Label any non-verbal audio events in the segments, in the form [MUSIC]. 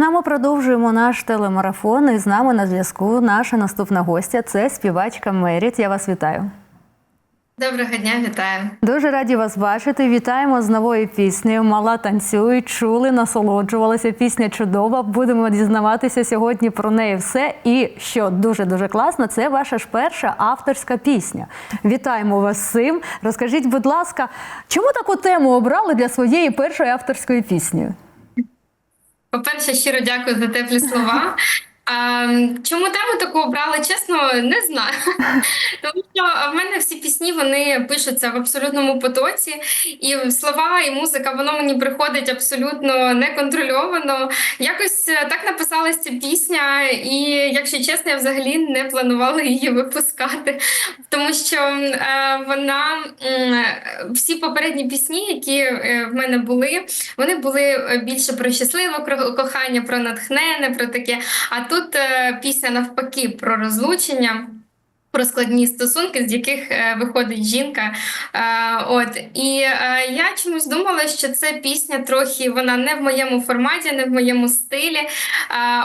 Ну, а ми продовжуємо наш телемарафон. І з нами на зв'язку наша наступна гостя це співачка Меріт. Я вас вітаю. Доброго дня, вітаю. Дуже раді вас бачити. Вітаємо з новою піснею. Мала танцюй, чули, насолоджувалися. Пісня чудова. Будемо дізнаватися сьогодні про неї все. І що дуже дуже класно, це ваша ж перша авторська пісня. Вітаємо вас з цим. Розкажіть, будь ласка, чому таку тему обрали для своєї першої авторської пісні? По-перше, щиро дякую за теплі слова. [LAUGHS] Чому тему таку обрали, чесно, не знаю. [LAUGHS] Тому що в мене всі пісні вони пишуться в абсолютному потоці, і слова, і музика, воно мені приходить абсолютно неконтрольовано. Якось е, так написалася ця пісня, і якщо чесно, я взагалі не планувала її випускати, тому що е, вона м, всі попередні пісні, які е, в мене були, вони були е, більше про щасливе кохання, про натхнене, про таке. А тут е, пісня навпаки про розлучення. Про складні стосунки, з яких е, виходить жінка. Е, от і е, я чомусь думала, що це пісня трохи вона не в моєму форматі, не в моєму стилі. Е,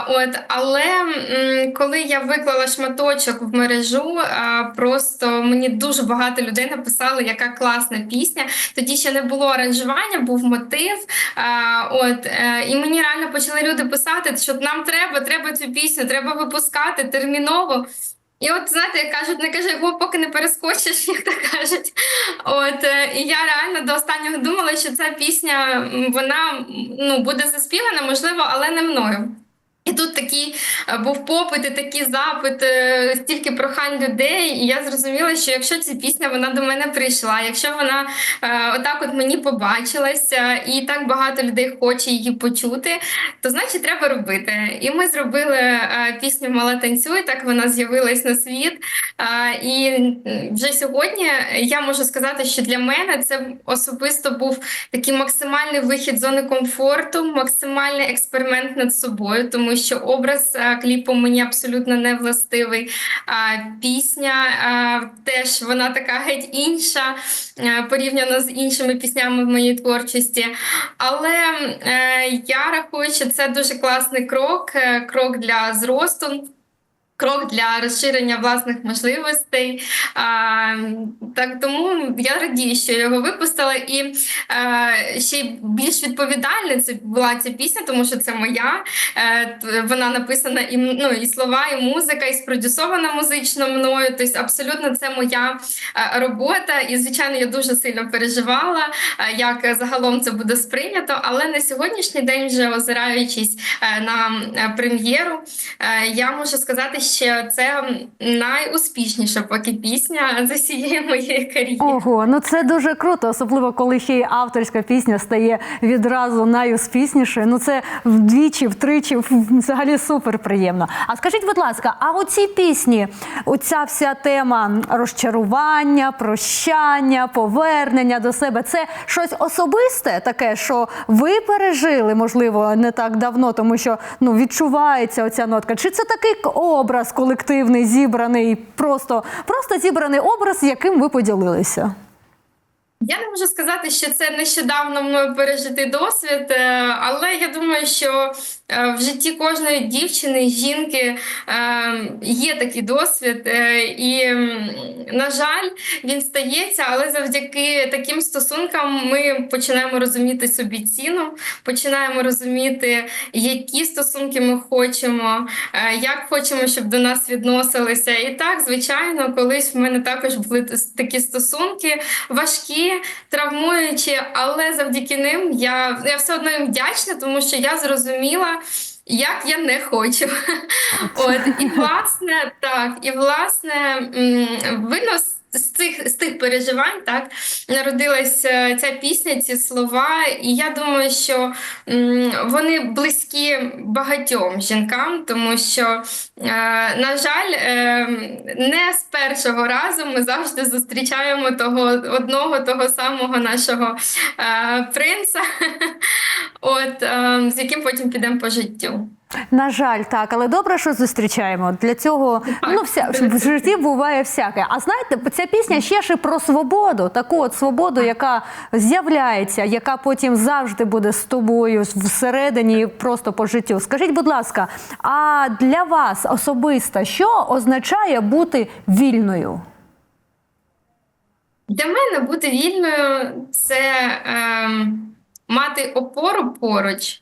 от, але м, коли я виклала шматочок в мережу, е, просто мені дуже багато людей написали, яка класна пісня. Тоді ще не було аранжування, був мотив. Е, от е, і мені реально почали люди писати, що нам треба, треба цю пісню, треба випускати терміново. І от знаєте, як кажуть, не кажи бо поки не перескочиш, як то кажуть. От е, і я реально до останнього думала, що ця пісня вона ну буде заспівана, можливо, але не мною. І тут такий е, був попит, і такий запит, е, стільки прохань людей. І я зрозуміла, що якщо ця пісня вона до мене прийшла, якщо вона е, отак от мені побачилася, і так багато людей хоче її почути, то значить треба робити. І ми зробили е, пісню Мала танцюй, так вона з'явилась на світ. Е, і вже сьогодні я можу сказати, що для мене це особисто був такий максимальний вихід зони комфорту, максимальний експеримент над собою, тому що образ е, кліпу мені абсолютно не властивий. Пісня е, теж вона така геть інша е, порівняно з іншими піснями в моїй творчості. Але я рахую, що це дуже класний крок, крок для зросту. Крок для розширення власних можливостей. А, так тому я радію, що його випустила. І е, ще більш відповідальна це була ця пісня, тому що це моя. Е, т- вона написана і, ну, і слова, і музика, і спродюсована музично мною. Тобто, абсолютно це моя е, робота. І, звичайно, я дуже сильно переживала, е, як загалом це буде сприйнято. Але на сьогоднішній день, вже озираючись е, на е, прем'єру, Е, Я можу сказати, що це найуспішніша поки пісня за всієї моєї кар'єри. Ого, ну це дуже круто, особливо коли ще й авторська пісня стає відразу найуспішнішою. Ну це вдвічі, втричі, взагалі супер приємно. А скажіть, будь ласка, а у цій пісні, оця вся тема розчарування, прощання, повернення до себе, це щось особисте таке, що ви пережили, можливо, не так давно, тому що ну відчувається оця нотка. Чи це такий к- образ колективний, зібраний, просто, просто зібраний образ, яким ви поділилися? Я не можу сказати, що це нещодавно мною пережитий досвід, е, але я думаю, що в житті кожної дівчини, жінки е, є такий досвід, е, і, на жаль, він стається, але завдяки таким стосункам ми починаємо розуміти собі ціну, починаємо розуміти, які стосунки ми хочемо, е, як хочемо, щоб до нас відносилися. І так, звичайно, колись в мене також були такі стосунки важкі, травмуючі, але завдяки ним я, я все одно їм вдячна, тому що я зрозуміла. Як я не хочу, от і власне так, і власне видно з- цих з тих переживань, так народилася ця пісня, ці слова, і я думаю, що вони близькі багатьом жінкам, тому що на жаль, е, не з першого разу ми завжди зустрічаємо того одного, того самого нашого е, принца, [LAUGHS] от, е, з яким потім підемо по життю. На жаль, так, але добре, що зустрічаємо. Для цього ну вся в житті буває всяке. А знаєте, ця пісня ще ж і про свободу, таку от свободу, яка з'являється, яка потім завжди буде з тобою всередині, просто по життю. Скажіть, будь ласка, а для вас особисто що означає бути вільною? Для мене бути вільною це ем, мати опору поруч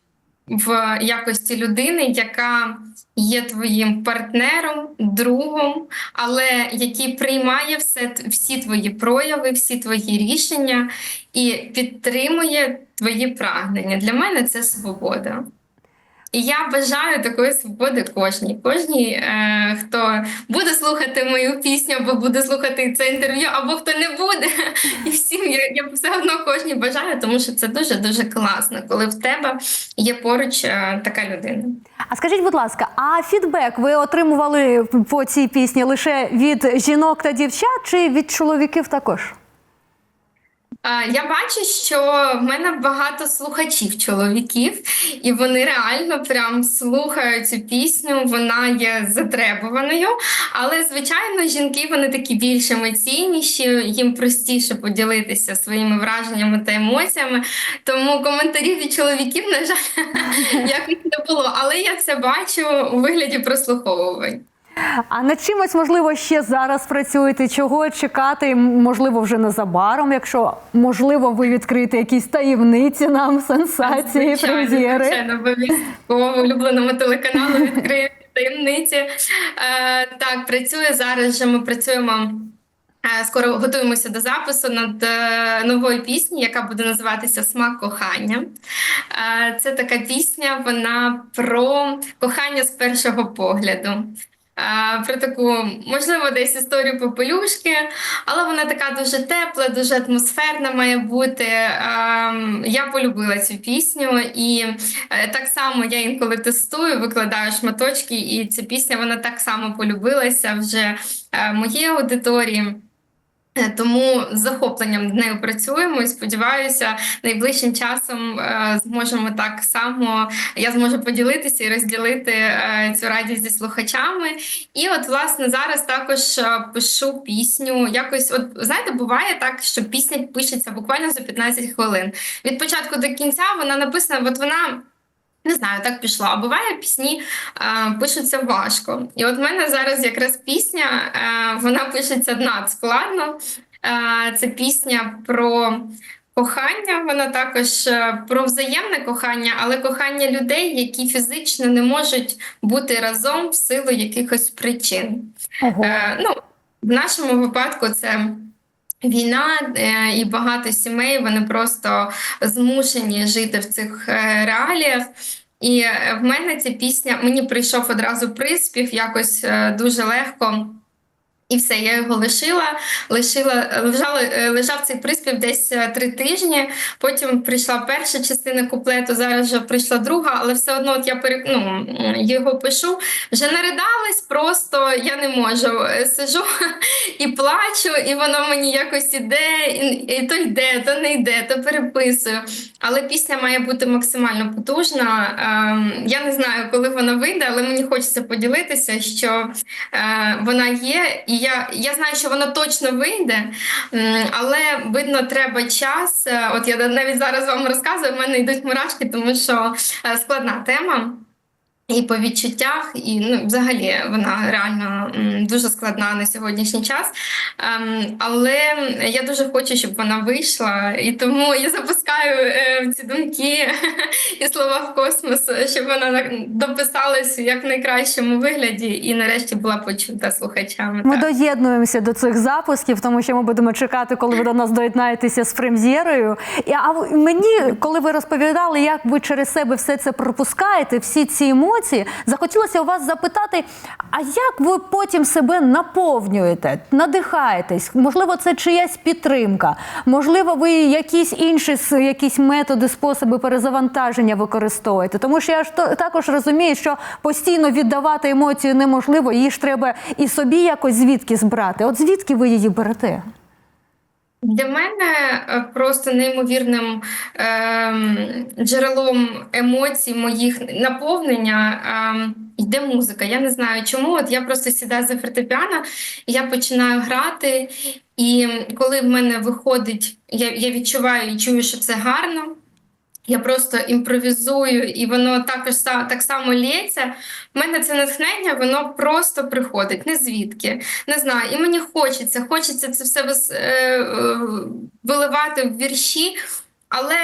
в якості людини, яка є твоїм партнером, другом, але який приймає все, всі твої прояви, всі твої рішення і підтримує твої прагнення. Для мене це свобода. І я бажаю такої свободи кожній. Кожній, е, хто буде слухати мою пісню, або буде слухати це інтерв'ю, або хто не буде. І всім я, я все одно кожній бажаю, тому що це дуже дуже класно, коли в тебе є поруч е, така людина. А скажіть, будь ласка, а фідбек ви отримували по цій пісні лише від жінок та дівчат, чи від чоловіків також? Я бачу, що в мене багато слухачів чоловіків, і вони реально прям слухають цю пісню. Вона є затребуваною. Але звичайно, жінки вони такі більш емоційніші, їм простіше поділитися своїми враженнями та емоціями. Тому коментарів від чоловіків, на жаль, [LAUGHS] якось не було. Але я це бачу у вигляді прослуховувань. А над чимось, можливо, ще зараз працюєте? Чого чекати? Можливо, вже незабаром, якщо можливо, ви відкриєте якісь таємниці нам, сенсації, Звичайно, прем'єри. Звичайно, обов'язково улюбленому телеканалу відкрию таємниці. Е, так, працює зараз. Вже ми працюємо. е, Скоро готуємося до запису над е, новою пісні, яка буде називатися Смак кохання. Е, Це така пісня, вона про кохання з першого погляду. Е, Про таку, можливо, десь історію попелюшки, але вона така дуже тепла, дуже атмосферна має бути. Ем, Я полюбила цю пісню, і е, так само я інколи тестую, викладаю шматочки, і ця пісня вона так само полюбилася вже е, моїй аудиторії. Е, Тому з захопленням нею працюємо і сподіваюся, найближчим часом е, зможемо так само. Я зможу поділитися і розділити е, цю радість зі слухачами. І от, власне, зараз також пишу пісню. Якось, от знаєте, буває так, що пісня пишеться буквально за 15 хвилин. Від початку до кінця вона написана, от вона. Не знаю, так пішло. А буває пісні е, пишуться важко. І от в мене зараз якраз пісня, е, вона пишеться надскладно. Е, це пісня про кохання. Вона також е, про взаємне кохання, але кохання людей, які фізично не можуть бути разом в силу якихось причин. Ого. Е, ну, в нашому випадку це. Війна е, і багато сімей вони просто змушені жити в цих е, реаліях. І е, в мене ця пісня мені прийшов одразу приспів, якось дуже легко. І все, я його лишила, лишила, лежала, е, лежав цей приспів десь е, три тижні. Потім прийшла перша частина куплету, зараз вже прийшла друга, але все одно от я пере, ну, його пишу. Вже наридалась, просто я не можу. Е, Сижу [LAUGHS] і плачу, і воно мені якось іде, і, то йде, то не йде, то переписую. Але пісня має бути максимально потужна. Ем, я не знаю, коли вона вийде, але мені хочеться поділитися, що е, вона є. І я, я знаю, що вона точно вийде, але видно, треба час. Е, От я навіть зараз вам розказую, в мене йдуть мурашки, тому що е, складна тема. І по відчуттях, і ну, взагалі вона реально м, дуже складна на сьогоднішній час. Ем, але я дуже хочу, щоб вона вийшла, і тому я запускаю е, ці думки і слова в космос, щоб вона на- дописалась в як найкращому вигляді і нарешті була почута слухачами. Ми так. доєднуємося до цих запусків, тому що ми будемо чекати, коли ви до нас доєднаєтеся з прем'єрою. А мені, коли ви розповідали, як ви через себе все це пропускаєте, всі ці емоції, захотілося у вас запитати: а як ви потім себе наповнюєте, надихаєтесь? Можливо, це чиясь підтримка, можливо, ви якісь інші якісь методи, способи перезавантаження використовуєте? Тому що я ж також розумію, що постійно віддавати емоцію неможливо, її ж треба і собі якось звідки збрати. От звідки ви її берете? Для мене е, просто неймовірним ем, джерелом емоцій моїх наповнення ем, йде музика. Я не знаю чому. От я просто сідаю за фортепіано, я починаю грати, і коли в мене виходить, я, я відчуваю і чую, що це гарно. Я просто імпровізую, і воно також так само лється. У мене це натхнення, воно просто приходить, не звідки. Не знаю, і мені хочеться, хочеться це все е, виливати в вірші, але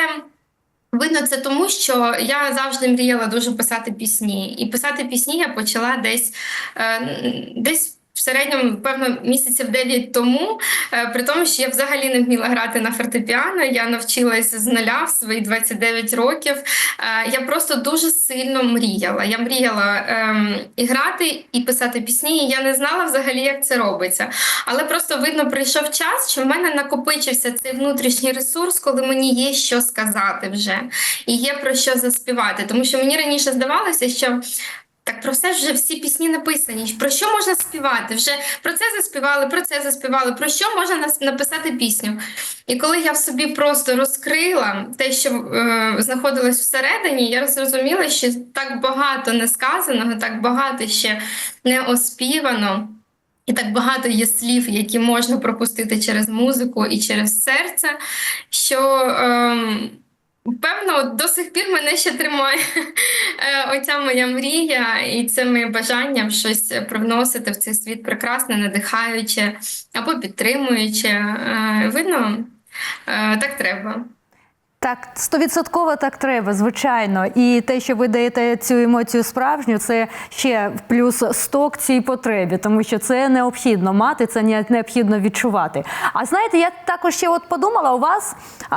видно це тому, що я завжди мріяла дуже писати пісні. І писати пісні я почала десь, е, десь. В середньому, певно, місяців 9 тому, е, при тому, що я взагалі не вміла грати на фортепіано, я навчилася з нуля в свої 29 років. Е, Я просто дуже сильно мріяла. Я мріяла ем, і грати, і писати пісні, і я не знала взагалі, як це робиться. Але просто видно, прийшов час, що в мене накопичився цей внутрішній ресурс, коли мені є що сказати вже, і є про що заспівати. Тому що мені раніше здавалося, що. Так про все вже всі пісні написані. Про що можна співати? Вже про це заспівали, про це заспівали. Про що можна написати пісню? І коли я в собі просто розкрила те, що е, знаходилось всередині, я зрозуміла, що так багато несказаного, так багато ще не оспівано. І так багато є слів, які можна пропустити через музику і через серце, що ем, певно до сих пір мене ще тримає [LAUGHS] е, оця моя мрія, і це моє бажання щось привносити в цей світ прекрасне, надихаюче або підтримуюче. Е, Видно, е, так треба. Так, стовідсотково так треба, звичайно. І те, що ви даєте цю емоцію справжню, це ще плюс сток цій потребі, тому що це необхідно мати, це необхідно відчувати. А знаєте, я також ще от подумала, у вас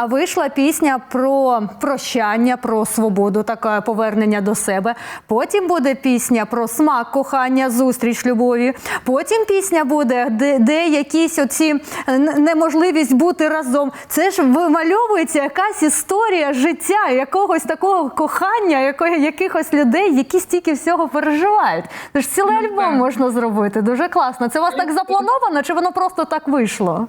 вийшла пісня про прощання, про свободу, таке повернення до себе. Потім буде пісня про смак кохання, зустріч любові. Потім пісня буде, де, де якісь оці неможливість бути разом. Це ж вимальовується якась історія життя, якогось такого кохання, якого, якихось людей, які стільки всього переживають. Тож цілий Ну, альбом можна зробити. Дуже класно. Це у вас так заплановано, чи воно просто так вийшло?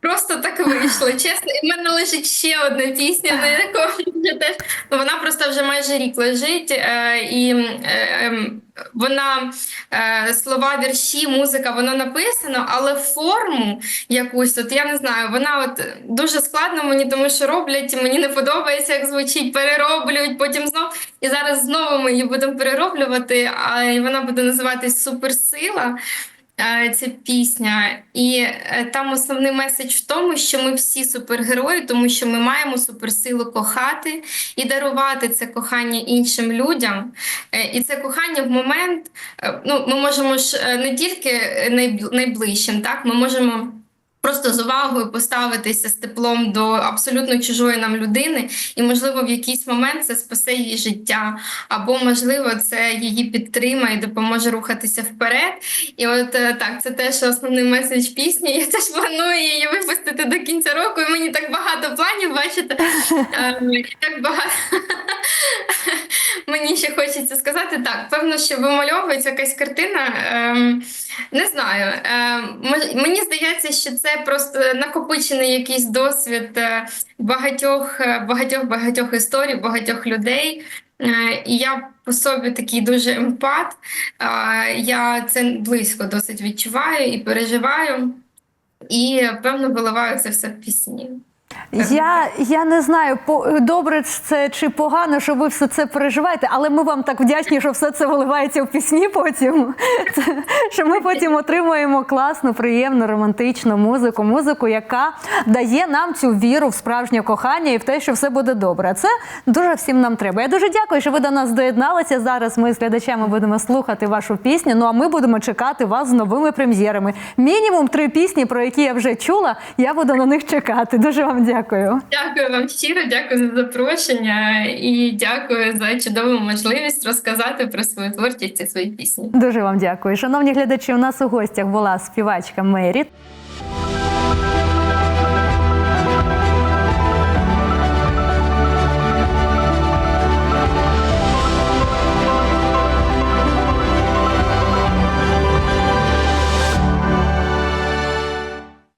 Просто так вийшло. [LAUGHS] Чесно, і в мене лежить ще одна пісня, на яку вже теж вона просто вже майже рік лежить, е, і е, ем, вона е, слова, вірші, музика, воно написано, але форму якусь, от я не знаю, вона от дуже складно мені, тому що роблять, мені не подобається, як звучить, перероблюють, потім знов. І зараз знову ми її будемо перероблювати, а і вона буде називатись Суперсила. Е, Ця пісня, і е, там основний меседж в тому, що ми всі супергерої, тому що ми маємо суперсилу кохати і дарувати це кохання іншим людям. Е, І це кохання в момент. Ну, ми можемо ж не тільки найближчим, так ми можемо. Просто з увагою поставитися з теплом до абсолютно чужої нам людини, і, можливо, в якийсь момент це спасе її життя, або, можливо, це її підтримає, допоможе рухатися вперед. І от е, так, це теж основний меседж пісні. Я теж планую її випустити до кінця року. І мені так багато планів, бачите, [LAUGHS] Е, так багато. [LAUGHS] Мені ще хочеться сказати так. Певно, що вимальовується якась картина. Не знаю. ем, Мені здається, що це просто накопичений якийсь досвід е, багатьох, е, багатьох, багатьох історій, багатьох людей. Е, І я по собі такий дуже емпат. Е, Я це близько досить відчуваю і переживаю. І певно виливаю це все в пісні. Я, я не знаю, по, добре це чи погано, що ви все це переживаєте, але ми вам так вдячні, що все це виливається в пісні потім. [LAUGHS] Це, що ми потім отримуємо класну, приємну, романтичну музику, музику, яка дає нам цю віру в справжнє кохання і в те, що все буде добре. Це дуже всім нам треба. Я дуже дякую, що ви до нас доєдналися. Зараз ми з глядачами будемо слухати вашу пісню. Ну а ми будемо чекати вас з новими прем'єрами. Мінімум три пісні, про які я вже чула. Я буду на них чекати. Дуже вам дякую. Дякую вам щиро, дякую за запрошення і дякую за чудову можливість розказати про свою творчість і свої пісні. Дуже вам дякую. Шановні глядачі, у нас у гостях була співачка Меріт.